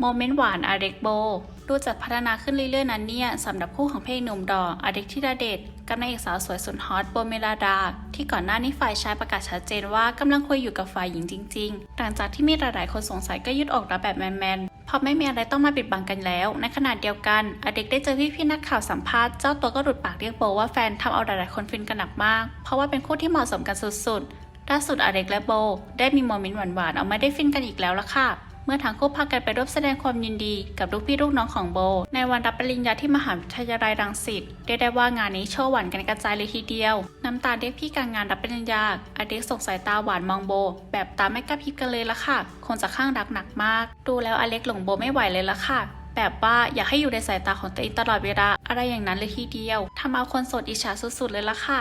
โมเมนต์หวานอาเด็กโบ ดูจะพัฒนาขึ้นเรื่อยๆ นั้นเนี่ยสำหรับคู่ของเพลงหนุ่มดออาเด็กธิดาเดชกับนางเอกสาวสวยสุดฮอตโบเมลาดา ที่ก่อนหน้านี้ฝ่ายชายประกาศชัดเจนว่ากำลังคุยอยู่กับฝ่ายหญิงจริงๆ หลังจากที่มีหลายๆคนสงสัยก็ยืดออกรับแบบแมนๆ เพราะไม่มีอะไรต้องมาปิดบังกันแล้ว ในขณะเดียวกันอเด็กได้เจอพี่ๆนักข่าวสัมภาษณ์เจ้าตัวก็หลุดปากเรียกโบว่าแฟนทำเอาหลายๆคนฟินกันหนักมาก เพราะว่าเป็นคู่ที่เหมาะสมกันสุดๆล่าสุดอเด็กและโบ ได้มีโมเมนต์หวานๆออกมาได้ฟินกันอีกแล้วละค่ะ เมื่อทั้งคู่พากันไปร่วมแสดงความยินดีกับลูกพี่ลูกน้องของโบ ในวันรับปริญญาที่มหาวิทยาลัยรังสิตเรียกได้ว่างานนี้โชว์หวานกันกระจายเลยทีเดียว น้ำตาเรียกพี่กลางงานรับปริญญาอเด็กส่งสายตาหวานมองโบ แบบตาไม่กระพริบกันเลยละค่ะ คงจะข้างรักหนักมาก ดูแล้วอเล็กหลงโบไม่ไหวเลยละค่ะแบบว่าอยากให้อยู่ในสายตาของตัวเองตลอดเวลาอะไรอย่างนั้นเลยทีเดียวทำเอาคนโสดอิจฉาสุดๆเลยละค่ะ